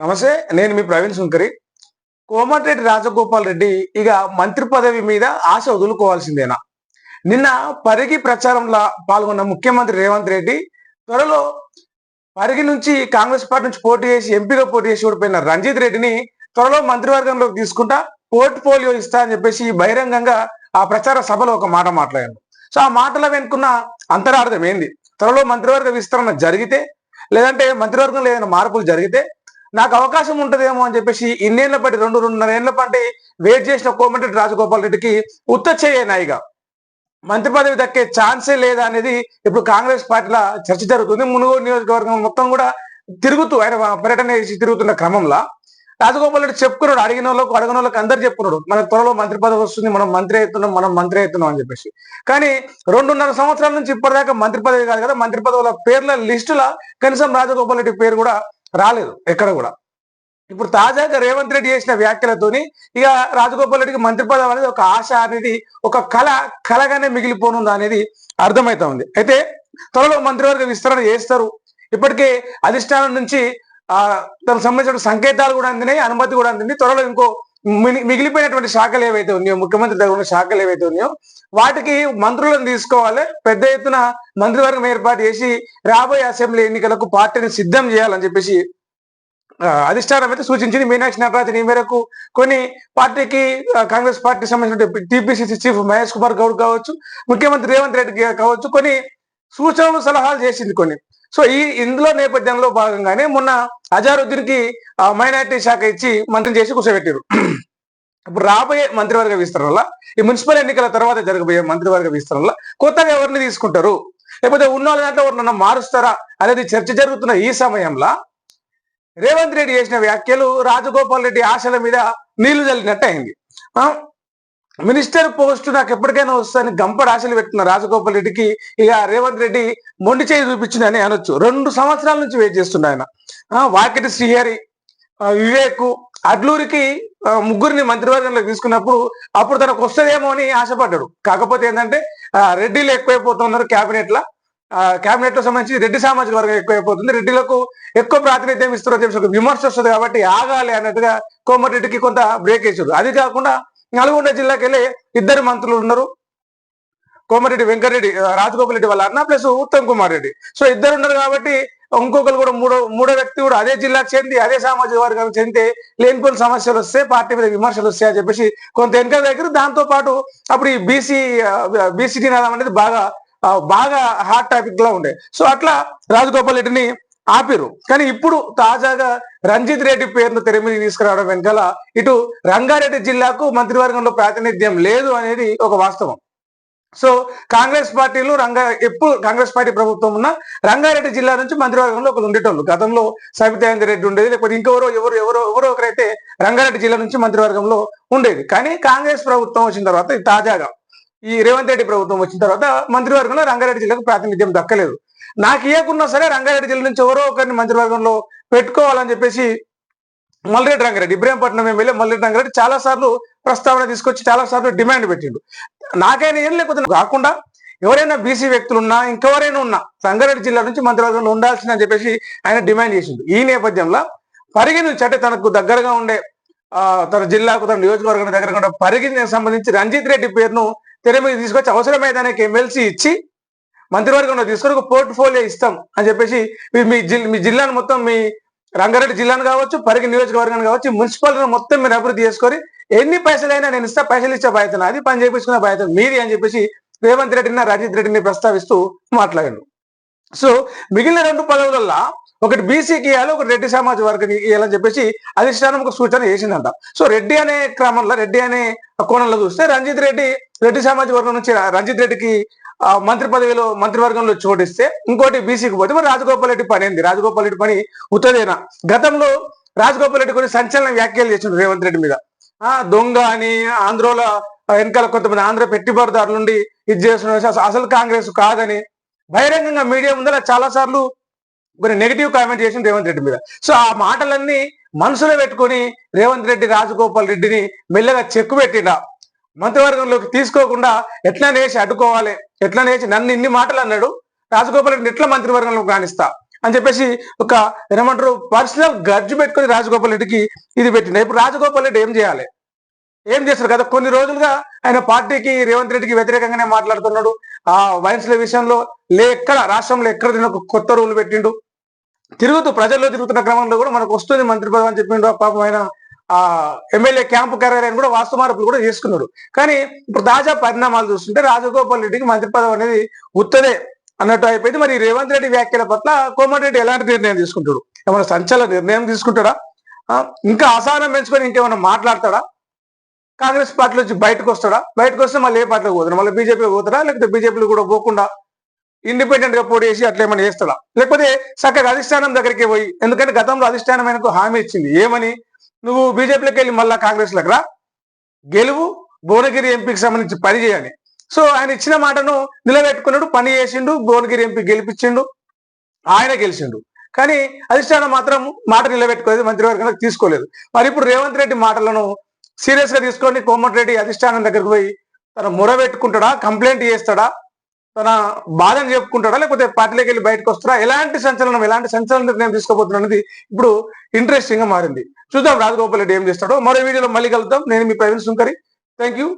నమస్తే నేను మీ ప్రవీణ్ శంకరి కోమటిరెడ్డి రాజగోపాల్ రెడ్డి ఇక మంత్రి పదవి మీద ఆశ వదులుకోవాల్సిందేనా? నిన్న పరిగి ప్రచారంలో పాల్గొన్న ముఖ్యమంత్రి రేవంత్ రెడ్డి త్వరలో పరిగి నుంచి కాంగ్రెస్ పార్టీ నుంచి పోటీ చేసి ఎంపీగా పోటీ చేసి ఓడిపోయిన రంజిత్ రెడ్డిని త్వరలో మంత్రివర్గంలోకి తీసుకుంటా పోర్ట్ఫోలియో ఇస్తా అని చెప్పేసి బహిరంగంగా ఆ ప్రచార సభలో ఒక మాట మాట్లాడాను సో ఆ మాటల వెనుకున్న అంతరార్థం ఏంది? త్వరలో మంత్రివర్గ విస్తరణ జరిగితే లేదంటే మంత్రివర్గంలో ఏదైనా మార్పులు జరిగితే నాకు అవకాశం ఉంటదేమో అని చెప్పేసి ఇన్నేళ్ళ పట్టి రెండు రెండున్నర ఏళ్ళ పాటి వెయిట్ చేసిన కోమటిరెడ్డి రాజగోపాల్ రెడ్డికి ఉత్త నాయిగా. మంత్రి పదవి దక్కే ఛాన్సే లేదా అనేది ఇప్పుడు కాంగ్రెస్ పార్టీలో చర్చ జరుగుతుంది. మునుగోడు నియోజకవర్గం మొత్తం కూడా తిరుగుతూ ఆయన పర్యటన చేసి తిరుగుతున్న క్రమంలో. రాజగోపాల్ రెడ్డి చెప్పుకున్నాడు అడిగిన వాళ్ళకు అడిగిన వాళ్ళకి అందరు చెప్పుకున్నాడు. మనకు త్వరలో మంత్రి పదవి వస్తుంది మనం మంత్రి అవుతున్నాం మనం మంత్రి అవుతున్నాం అని చెప్పేసి. కానీ రెండున్నర సంవత్సరాల నుంచి ఇప్పటిదాకా మంత్రి పదవి కాదు కదా మంత్రి పదవుల పేర్ల లిస్టుల కనీసం రాజగోపాల్ రెడ్డి పేరు కూడా రాలేదు ఎక్కడ కూడా. ఇప్పుడు తాజాగా రేవంత్ రెడ్డి చేసిన వ్యాఖ్యలతోని ఇక రాజగోపాల్ రెడ్డికి మంత్రి పదవి అనేది ఒక ఆశ అనేది ఒక కళ కళగానే మిగిలిపోనుందా అనేది అర్థమవుతా ఉంది. అయితే త్వరలో మంత్రివర్గ విస్తరణ చేస్తారు. ఇప్పటికే అధిష్టానం నుంచి ఆ దానికి సంబంధించిన సంకేతాలు కూడా అందినాయి అనుమతి కూడా అందింది. త్వరలో ఇంకో మిగిలిపోయినటువంటి శాఖలు ఏవైతే ఉన్నాయో ముఖ్యమంత్రి దగ్గర ఉన్న శాఖలు ఏవైతే ఉన్నాయో వాటికి మంత్రులను తీసుకోవాలి. పెద్ద ఎత్తున మంత్రివర్గం ఏర్పాటు చేసి రాబోయే అసెంబ్లీ ఎన్నికలకు పార్టీని సిద్ధం చేయాలని చెప్పేసి అధిష్టానం అయితే సూచించింది. మీనాక్షి నటరాజన్ ఈ మేరకు కొన్ని పార్టీకి కాంగ్రెస్ పార్టీ సంబంధించిన టీపీసీసీ చీఫ్ మహేష్ కుమార్ గౌడ్ కావచ్చు ముఖ్యమంత్రి రేవంత్ రెడ్డి కావచ్చు కొన్ని సూచనలు సలహాలు చేసింది కొన్ని. సో ఈ ఇందులో నేపథ్యంలో భాగంగానే మొన్న అజారుద్దీన్కి మైనార్టీ శాఖ ఇచ్చి మంత్రిని చేసి కూర్చోబెట్టారు ఇప్పుడు రాబోయే మంత్రివర్గ విస్తరణలో ఈ మున్సిపల్ ఎన్నికల తర్వాత జరగబోయే మంత్రివర్గ విస్తరణలో కొత్తగా ఎవరిని తీసుకుంటారు? లేకపోతే ఉన్న వాళ్ళ దాంట్లో ఎవరినన్నా మారుస్తారా? అనేది చర్చ జరుగుతున్న ఈ సమయంలో రేవంత్ రెడ్డి చేసిన వ్యాఖ్యలు రాజగోపాల్ రెడ్డి ఆశల మీద నీళ్ళు చల్లినట్టు అయింది. మినిస్టర్ పోస్ట్ నాకు ఎప్పటికైనా వస్తుందని గంప రాశలు పెట్టిన రాజగోపాల్ రెడ్డికి ఇక రేవంత్ రెడ్డి మొండి చేయి చూపించిందని అనొచ్చు. రెండు సంవత్సరాల నుంచి వెయిట్ చేస్తుండ ఆయన. వాకిటి శ్రీహరి వివేకు వివేక్ అడ్లూరికి ముగ్గురిని మంత్రివర్గంలో తీసుకున్నప్పుడు అప్పుడు తనకు వస్తుందేమో అని ఆశపడ్డాడు. కాకపోతే ఏంటంటే రెడ్డిలు ఎక్కువైపోతున్నారు క్యాబినెట్లో క్యాబినెట్లో సంబంధించి రెడ్డి సామాజిక వర్గం ఎక్కువైపోతుంది. రెడ్డిలకు ఎక్కువ ప్రాతినిధ్యం ఇస్తున్నారు చెప్పి ఒక విమర్శ వస్తుంది కాబట్టి ఆగాలి అన్నట్టుగా కోమటిరెడ్డికి కొంత బ్రేక్ వేసాడు అది కాకుండా నల్గొండ జిల్లాకి వెళ్ళి ఇద్దరు మంత్రులు ఉన్నారు. కోమరెడ్డి వెంకరెడ్డి రాజగోపాల్ రెడ్డి వాళ్ళ అన్న ప్లస్ ఉత్తమ్ కుమార్ రెడ్డి. సో ఇద్దరు ఉన్నారు కాబట్టి ఇంకొకరు కూడా మూడో మూడో వ్యక్తి కూడా అదే జిల్లాకు చెంది అదే సామాజిక వర్గానికి చెందితే లేనిపోయిన సమస్యలు వస్తే పార్టీ మీద విమర్శలు వస్తాయని చెప్పేసి కొంత వెనక దగ్గర దాంతో పాటు అప్పుడు ఈ బీసీ బీసీ నినాదం అనేది బాగా బాగా హాట్ టాపిక్ లా ఉండే. సో అట్లా రాజగోపాల్ రెడ్డిని ఆపిరు. కానీ ఇప్పుడు తాజాగా రంజిత్ రెడ్డి పేరును తెర మీద తీసుకురావడం వెనకాల ఇటు రంగారెడ్డి జిల్లాకు మంత్రివర్గంలో ప్రాతినిధ్యం లేదు అనేది ఒక వాస్తవం. సో కాంగ్రెస్ పార్టీలు రంగా ఎప్పుడు కాంగ్రెస్ పార్టీ ప్రభుత్వం ఉన్న రంగారెడ్డి జిల్లా నుంచి మంత్రివర్గంలో ఒకరు ఉండేటోళ్ళు. గతంలో సబితానంద రెడ్డి ఉండేది లేకపోతే ఇంకెవరో ఎవరు ఎవరో ఎవరో ఒకరైతే రంగారెడ్డి జిల్లా నుంచి మంత్రివర్గంలో ఉండేది. కానీ కాంగ్రెస్ ప్రభుత్వం వచ్చిన తర్వాత తాజాగా ఈ రేవంత్ రెడ్డి ప్రభుత్వం వచ్చిన తర్వాత మంత్రివర్గంలో రంగారెడ్డి జిల్లాకు ప్రాతినిధ్యం దక్కలేదు. నాకు ఇవ్వకున్నా సరే రంగారెడ్డి జిల్లా నుంచి ఎవరో ఒకరిని మంత్రివర్గంలో పెట్టుకోవాలని చెప్పేసి మల్రెడ్డి రంగారెడ్డి ఇబ్రహీంపట్నం ఎమ్మెల్యే మల్రెడ్డి రంగారెడ్డి చాలా సార్లు ప్రస్తావన తీసుకొచ్చి చాలా సార్లు డిమాండ్ పెట్టిండు. నాకైనా ఏం లేకపోతే కాకుండా ఎవరైనా బీసీ వ్యక్తులు ఉన్నా ఇంకెవరైనా ఉన్నా సంగారెడ్డి జిల్లా నుంచి మంత్రివర్గంలో ఉండాల్సిందని అని చెప్పేసి ఆయన డిమాండ్ చేసిండు. ఈ నేపథ్యంలో పరిగి నుంచి అంటే తనకు దగ్గరగా ఉండే తన జిల్లాకు తన నియోజకవర్గానికి దగ్గరగా ఉండే పరిగికి సంబంధించి రంజిత్ రెడ్డి పేరును తెర మీద తీసుకొచ్చి అవసరమైతే ఎమ్మెల్సీ ఇచ్చి మంత్రివర్గంలో తీసుకొని ఒక పోర్ట్ఫోలియో ఇస్తాం అని చెప్పేసి మీ- మీ జిల్లాను మొత్తం మీ రంగారెడ్డి జిల్లాను కావచ్చు పరిగి నియోజకవర్గాన్ని కావచ్చు మున్సిపాలిటీ మొత్తం మీరు అభివృద్ధి చేసుకొని ఎన్ని పైసలైనా నేను ఇస్తా పైసలు ఇచ్చే బాధ్యత అది పని చేయించుకునే బాధ్యత మీది అని చెప్పేసి రేవంత్ రెడ్డిని రజిత్ రెడ్డిని ప్రస్తావిస్తూ మాట్లాడాడు సో మిగిలిన రెండు పదవులల్లో ఒకటి బీసీకి ఇవ్వాలి ఒకటి రెడ్డి సమాజ వర్గం ఇవ్వాలని చెప్పేసి అధిష్టానం ఒక సూచన చేసిందంట. సో రెడ్డి అనే క్రమంలో రెడ్డి అనే కోణంలో చూస్తే రంజిత్ రెడ్డి రెడ్డి సమాజ వర్గం నుంచి రంజిత్ రెడ్డికి మంత్రి పదవిలో మంత్రివర్గంలో చోటిస్తే ఇంకోటి బీసీకి పోతే మరి రాజగోపాల్ రెడ్డి పని ఏంది? రాజగోపాల్ రెడ్డి పని ఉత్తదేనా? గతంలో రాజగోపాల్ రెడ్డి కొన్ని సంచలన వ్యాఖ్యలు చేసిండు రేవంత్ రెడ్డి మీద. ఆ దొంగ అని ఆంధ్రలో వెనకాల కొంతమంది ఆంధ్ర పెట్టుబడిదారుల నుండి ఇది చేస్తున్న అసలు- కాంగ్రెస్ కాదని బహిరంగంగా మీడియా ముందర చాలా సార్లు కొన్ని నెగిటివ్ కామెంట్ చేసింది రేవంత్ రెడ్డి మీద. సో ఆ మాటలన్నీ మనసులో పెట్టుకొని రేవంత్ రెడ్డి రాజగోపాల్ రెడ్డిని మెల్లగా చెక్కు పెట్టిండా మంత్రివర్గంలోకి తీసుకోకుండా ఎట్లా నేసి అడ్డుకోవాలి? ఎట్లా నేసి నన్ను ఇన్ని మాటలు అన్నాడు? రాజగోపాల్ రెడ్డిని ఎట్లా మంత్రివర్గంలోకి రాణిస్తా? అని చెప్పేసి ఒక ఏమంటారు పర్సనల్ గర్జు పెట్టుకొని రాజగోపాల్ రెడ్డికి ఇది పెట్టిండు. ఇప్పుడు రాజగోపాల్ రెడ్డి ఏం చేయాలి? ఏం చేస్తారు కదా? కొన్ని రోజులుగా ఆయన పార్టీకి రేవంత్ రెడ్డికి వ్యతిరేకంగానే మాట్లాడుతున్నాడు. ఆ వైన్స్ల విషయంలో లే ఎక్కడ రాష్ట్రంలో ఎక్కడ తిన కొత్త రూల్ పెట్టిండు. తిరుగుతూ ప్రజల్లో తిరుగుతున్న క్రమంలో కూడా మనకు వస్తుంది మంత్రి పదవి అని చెప్పిండు ఆ పాపం ఆయన. ఆ ఎమ్మెల్యే క్యాంపు కార్యాలయం కూడా వాస్తు మార్పులు కూడా చేసుకున్నాడు కానీ ఇప్పుడు తాజా పరిణామాలు చూస్తుంటే రాజగోపాల్ రెడ్డికి మంత్రి పదవి అనేది ఉత్తదే అన్నట్టు అయిపోయింది. మరి రేవంత్ రెడ్డి వ్యాఖ్యల పట్ల కోమటిరెడ్డి ఎలాంటి నిర్ణయం తీసుకుంటాడు? ఏమైనా సంచలన నిర్ణయం తీసుకుంటాడా? ఇంకా అసహనం పెంచుకొని ఇంకేమైనా మాట్లాడతాడా? కాంగ్రెస్ పార్టీలో వచ్చి బయటకు వస్తాడా? బయటకు వస్తే మళ్ళీ ఏ పార్టీలో పోతాడు? మళ్ళీ బీజేపీ పోతాడా? లేకపోతే బీజేపీలో కూడా పోకుండా ఇండిపెండెంట్గా పోటీ చేసి అట్లా ఏమైనా చేస్తాడా? లేకపోతే చక్కగా అధిష్టానం దగ్గరికి పోయి ఎందుకంటే గతంలో అధిష్టానం ఆయనకు హామీ ఇచ్చింది. ఏమని? నువ్వు బీజేపీలోకి వెళ్ళి మళ్ళా కాంగ్రెస్ రా. గెలువు భువనగిరి ఎంపీకి సంబంధించి పని చేయాలి. సో ఆయన ఇచ్చిన మాటను నిలబెట్టుకున్నాడు పని చేసిండు భువనగిరి ఎంపీ గెలిపించిండు ఆయన గెలిచిండు. కానీ అధిష్టానం మాత్రం మాట నిలబెట్టుకోలేదు మంత్రివర్గంలోకి తీసుకోలేదు. మరి ఇప్పుడు రేవంత్ రెడ్డి మాటలను సీరియస్గా తీసుకొని కోమటిరెడ్డి అధిష్టానం దగ్గరికి పోయి తన మొరబెట్టుకుంటాడా కంప్లైంట్ చేస్తాడా? తన బాధను చెప్పుకుంటాడా? లేకపోతే పార్టీలోకి వెళ్ళి బయటకు వస్తారా ఎలాంటి సంచలనం ఎలాంటి సంచలన నిర్ణయం తీసుకోబోతున్నా అనేది ఇప్పుడు ఇంట్రెస్టింగ్గా మారింది. చూద్దాం రాజగోపాల్ రెడ్డి ఏం చేస్తాడో. మరో వీడియోలో మళ్ళీ కలుద్దాం. నేను మీ ప్రవీణ్ సుంకరి. Thank you